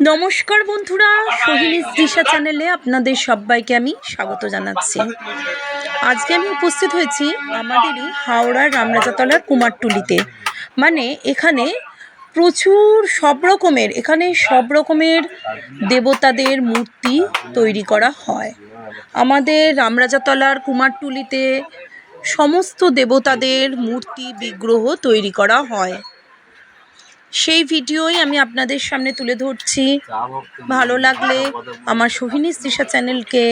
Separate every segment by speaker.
Speaker 1: নমস্কার বন্ধুরা সোহিনী দিশা চ্যানেলে আপনাদের সবাইকে আমি স্বাগত জানাচ্ছি। আজকে আমি উপস্থিত হয়েছি আমাদেরই হাওড়ার রামরাজাতলার কুমারটুলিতে। মানে এখানে প্রচুর সব রকমের, এখানে সব রকমের দেবতাদের মূর্তি তৈরি করা হয়। আমাদের রামরাজাতলার কুমারটুলিতে সমস্ত দেবতাদের মূর্তি বিগ্রহ তৈরি করা হয়। সেই ভিডিওই আমি আপনাদের সামনে তুলে ধরছি। ভালো লাগলে আমার সোহিনী তৃষা চ্যানেলকে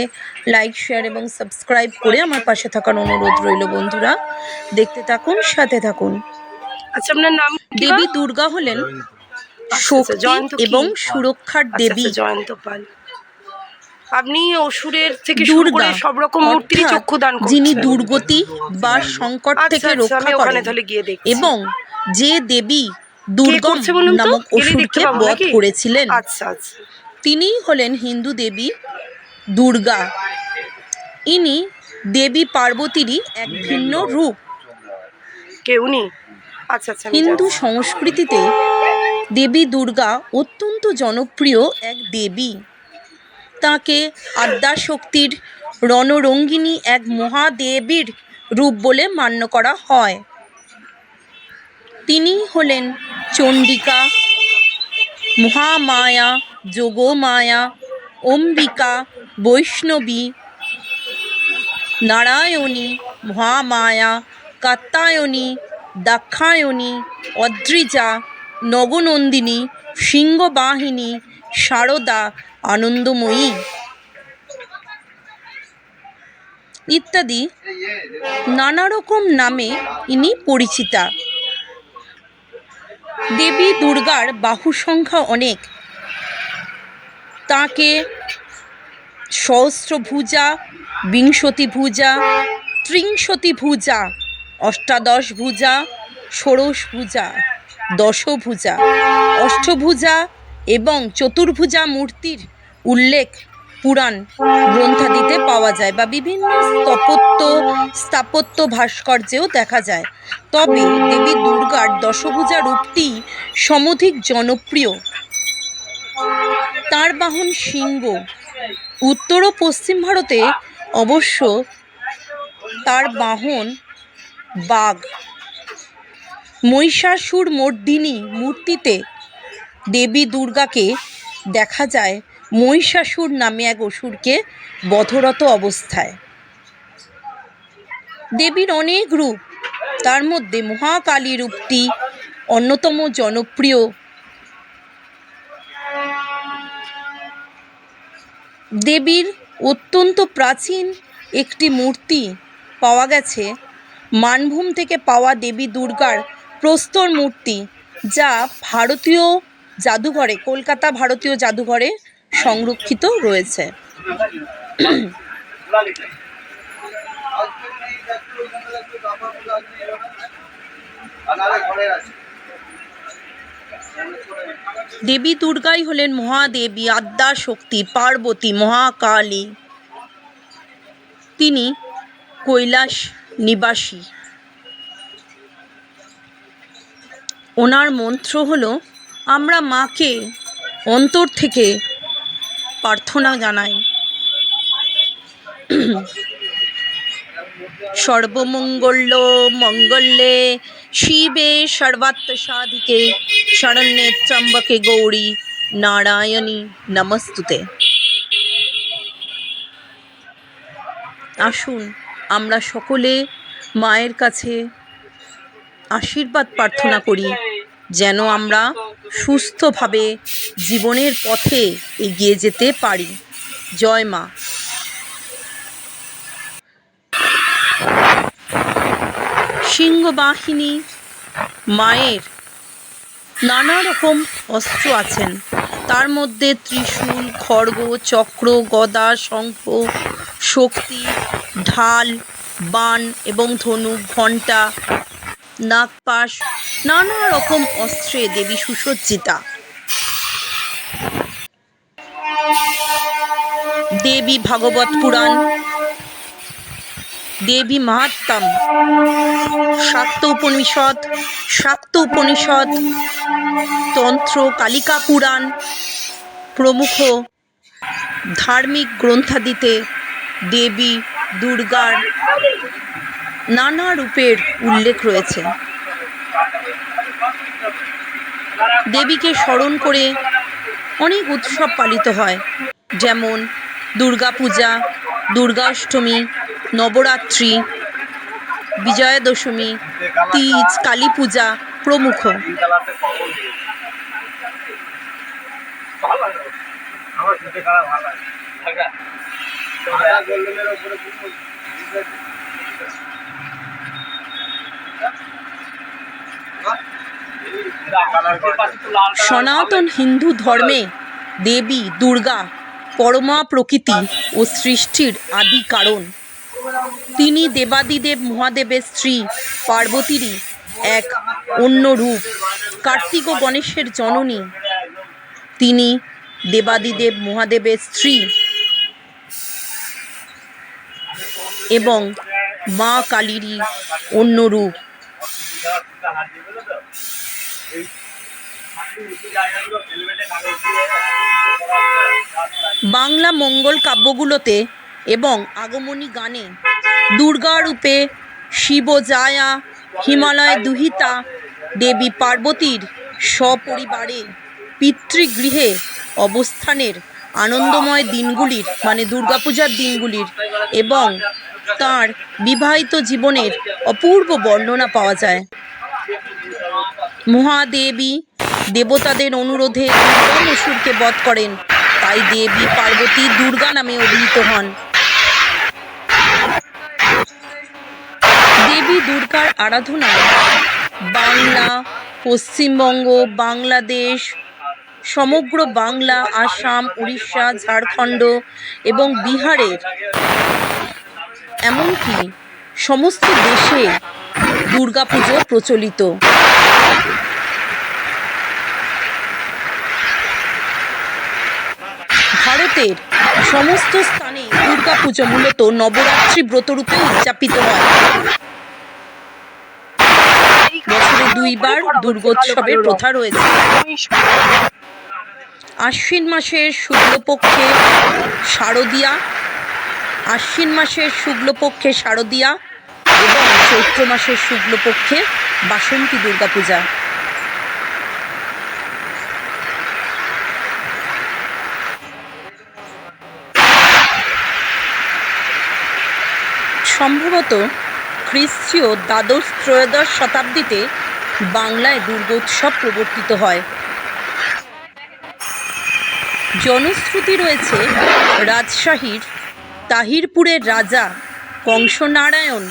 Speaker 1: লাইক শেয়ার এবং সাবস্ক্রাইব করে আমার পাশে থাকার অনুরোধ রইল বন্ধুরা। দেখতে থাকুন সাথে থাকুন।
Speaker 2: আচ্ছা আপনার নাম
Speaker 1: দেবী দুর্গা হলেন
Speaker 2: আচ্ছা,
Speaker 1: শক্তি এবং সুরক্ষার
Speaker 2: আচ্ছা,
Speaker 1: দেবী।
Speaker 2: আচ্ছা, জয়ন্ত পাল। আপনি অসুরের থেকে শুরু করে
Speaker 1: দুর্গা
Speaker 2: সব রকম মূর্তির চক্ষুদান
Speaker 1: যিনি দুর্গতি বা সংকট
Speaker 2: আচ্ছা,
Speaker 1: থেকে
Speaker 2: আচ্ছা,
Speaker 1: রক্ষা করেন এবং যে দেবী দুর্গম? নামক অসুরকে বধ করেছিলেন।
Speaker 2: আচ্ছা আচ্ছা।
Speaker 1: তিনিই হলেন হিন্দু দেবী দুর্গা। ইনি দেবী পার্বতীরই এক ভিন্ন রূপ।
Speaker 2: কে উনি? আচ্ছা আচ্ছা
Speaker 1: হিন্দু সংস্কৃতিতে দেবী দুর্গা অত্যন্ত জনপ্রিয় এক দেবী। তাকে আদ্যাশক্তির রণরঙ্গিনী এক মহাদেবীর রূপ বলে মান্য করা হয়। তিনি হলেন চণ্ডিকা, মহামায়া, যোগমায়া, অম্বিকা, বৈষ্ণবী, নারায়ণী, মহামায়া কাত্তায়নী দাক্ষায়ণী অদ্রিজা, নগনন্দিনী, সিংহবাহিনী শারদা আনন্দময়ী ইত্যাদি নানা রকম নামে ইনি পরিচিতা। দেবী দুর্গার বাহু সংখ্যা অনেক। তাকে সহস্রভুজা বিংশতি ভুজা ত্রিংশতি ভুজা অষ্টাদশ ভুজা ষোড়শ ভুজা দশভুজা, অষ্টভুজা এবং চতুর্ভুজা মূর্তির উল্লেখ পুরাণ গ্রন্থাদিতে পাওয়া যায় বা বিভিন্ন স্থপত্য, স্থাপত্য ভাস্কর্যেও দেখা যায়। তবে দেবী দুর্গার দশভুজা রূপটি সমধিক জনপ্রিয়। তার বাহন সিংহ উত্তর ও পশ্চিম ভারতে অবশ্য তার বাহন বাঘ। মহিষাসুর মর্দিনী মূর্তিতে দেবী দুর্গাকে দেখা যায় মহিষাসুর নামে এক অসুরকে বধরত অবস্থায়। দেবীর অনেক রূপ, তার মধ্যে মহাকালী রূপটি অন্যতম জনপ্রিয়। দেবীর অত্যন্ত প্রাচীন একটি মূর্তি পাওয়া গেছে, মানভূম থেকে পাওয়া দেবী দুর্গার প্রস্তর মূর্তি, যা ভারতীয় জাদুঘরে, কলকাতা ভারতীয় জাদুঘরে সংরক্ষিত রয়েছে। দেবী দুর্গাই হলেন মহাদেবী, আদ্যা শক্তি, পার্বতী, মহাকালী। তিনি কৈলাস নিবাসী। ওনার মন্ত্র হলো, আমরা মাকে অন্তর থেকে প্রার্থনা জানাই। সর্বমঙ্গল্য মঙ্গলে শিবে সর্বাত্ম সাধিকে শরণ্যে ত্রম্বকে গৌরী নারায়ণী নমস্তুতে। আসুন আমরা সকলে মায়ের কাছে আশীর্বাদ প্রার্থনা করি, যেন আমরা সুস্থভাবে জীবনের পথে এগিয়ে যেতে পারি। জয় মা। সিংহবাহিনী, মায়ের নানা রকম অস্ত্র আছেন। তার মধ্যে ত্রিশূল, খড়গ, চক্র, গদা, শঙ্খ, শক্তি, ঢাল, বান এবং ধনুক, ঘণ্টা নাগপাশ নানা রকম অস্ত্রে দেবী সুসজ্জিতা। দেবী ভাগবত পুরাণ, দেবী মাহাত্ম্যম, শাক্ত উপনিষদ শাক্ত উপনিষদ, তন্ত্র কালিকা পুরাণ, প্রমুখ ধার্মিক গ্রন্থাদিতে দেবী দুর্গার নানা রূপের উল্লেখ রয়েছে। দেবীকে স্মরণ করে অনেক উৎসব পালিত হয়। যেমন দুর্গাপূজা, দুর্গাষ্টমী, নবরাত্রি বিজয়া দশমী তিজ কালী পূজা প্রমুখ। সনাতন হিন্দু ধর্মে দেবী, দুর্গা, পরমা প্রকৃতি ও সৃষ্টির আদি কারণ। তিনি দেবাদিদেব মহাদেবের স্ত্রী পার্বতীরই এক অন্য রূপ। কার্তিক ও গণেশের জননী তিনি দেবাদিদেব মহাদেবের স্ত্রী এবং মা কালীরই অন্য রূপ। বাংলা মঙ্গল কাব্যগুলোতে এবং আগমনী গানে দুর্গা রূপে শিব জায়া, হিমালয় দুহিতা, দেবী পার্বতীর সপরিবারে পিতৃগৃহে অবস্থানের আনন্দময় দিনগুলির মানে দুর্গাপূজার দিনগুলির এবং তার বিবাহিত জীবনের অপূর্ব বর্ণনা পাওয়া যায়। মহাদেবী দেবতাদের অনুরোধে দুর্গা অসুরকে বধ করেন, তাই দেবী পার্বতী দুর্গা নামে অভিহিত হন। দেবী দুর্গার আরাধনায় বাংলা, পশ্চিমবঙ্গ, বাংলাদেশ, সমগ্র বাংলা, আসাম, উড়িষ্যা, ঝাড়খণ্ড এবং বিহারের এমনকি সমস্ত দেশে দুর্গাপুজো প্রচলিত। ভারতের সমস্ত স্থানে দুর্গাপুজো মূলত নবরাত্রি ব্রতরূপে উদযাপিত হয়। বছরে দুইবার দুর্গোৎসবের প্রথা রয়েছে। আশ্বিন মাসের শুক্লপক্ষে শারদীয়া আশ্বিন মাসের শুক্লপক্ষে শারদীয়া এবং চৈত্র মাসের শুক্লপক্ষে বাসন্তী দুর্গাপূজা। সম্ভবত খ্রিস্টীয় দ্বাদশ ত্রয়োদশ শতাব্দীতে বাংলায় দুর্গোৎসব প্রবর্তিত হয়। জনশ্রুতি রয়েছে রাজশাহীর তাহিরপুরের রাজা কংসনারায়ণ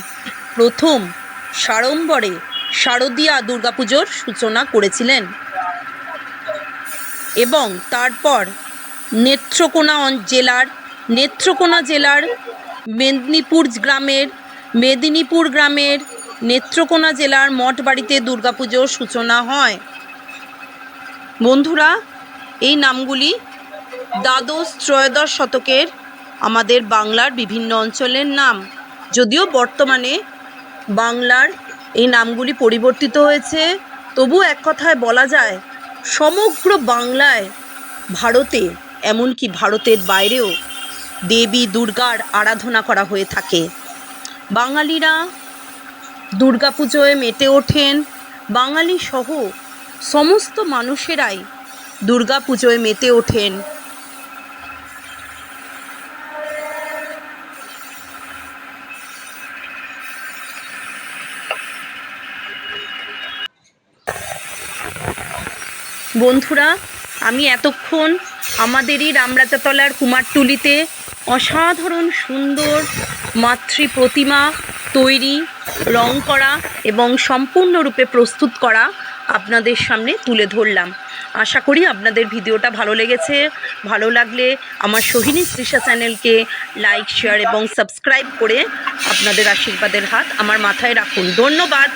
Speaker 1: প্রথম সাড়ম্বরে শারদীয়া দুর্গাপুজোর সূচনা করেছিলেন এবং তারপর নেত্রকোনা জেলার নেত্রকোনা জেলার মেদিনীপুর গ্রামের মেদিনীপুর গ্রামের নেত্রকোনা জেলার মঠবাড়িতে দুর্গাপুজোর সূচনা হয়। বন্ধুরা, এই নামগুলি দ্বাদশ ত্রয়োদশ শতকের আমাদের বাংলার বিভিন্ন অঞ্চলের নাম। যদিও বর্তমানে বাংলার এই নামগুলি পরিবর্তিত হয়েছে তবু এক কথায় বলা যায়, সমগ্র বাংলায় ভারতে, এমনকি ভারতের বাইরেও দেবী দুর্গার আরাধনা করা হয়ে থাকে। বাঙালিরা দুর্গাপুজোয় মেতে ওঠেন। বাঙালি সহ সমস্ত মানুষেরাই দুর্গাপুজোয় মেতে ওঠেন। বন্ধুরা, আমি এতক্ষণ আমাদেরই রামরাজাতলার কুমারটুলিতে অসাধারণ সুন্দর মাতৃ প্রতিমা তৈরি, রং করা এবং সম্পূর্ণরূপে প্রস্তুত করা আপনাদের সামনে তুলে ধরলাম। আশা করি আপনাদের ভিডিওটা ভালো লেগেছে। ভালো লাগলে আমার সোহিনী তৃষা চ্যানেলকে লাইক, শেয়ার এবং সাবস্ক্রাইব করে আপনাদের আশীর্বাদের হাত আমার মাথায় রাখুন। ধন্যবাদ।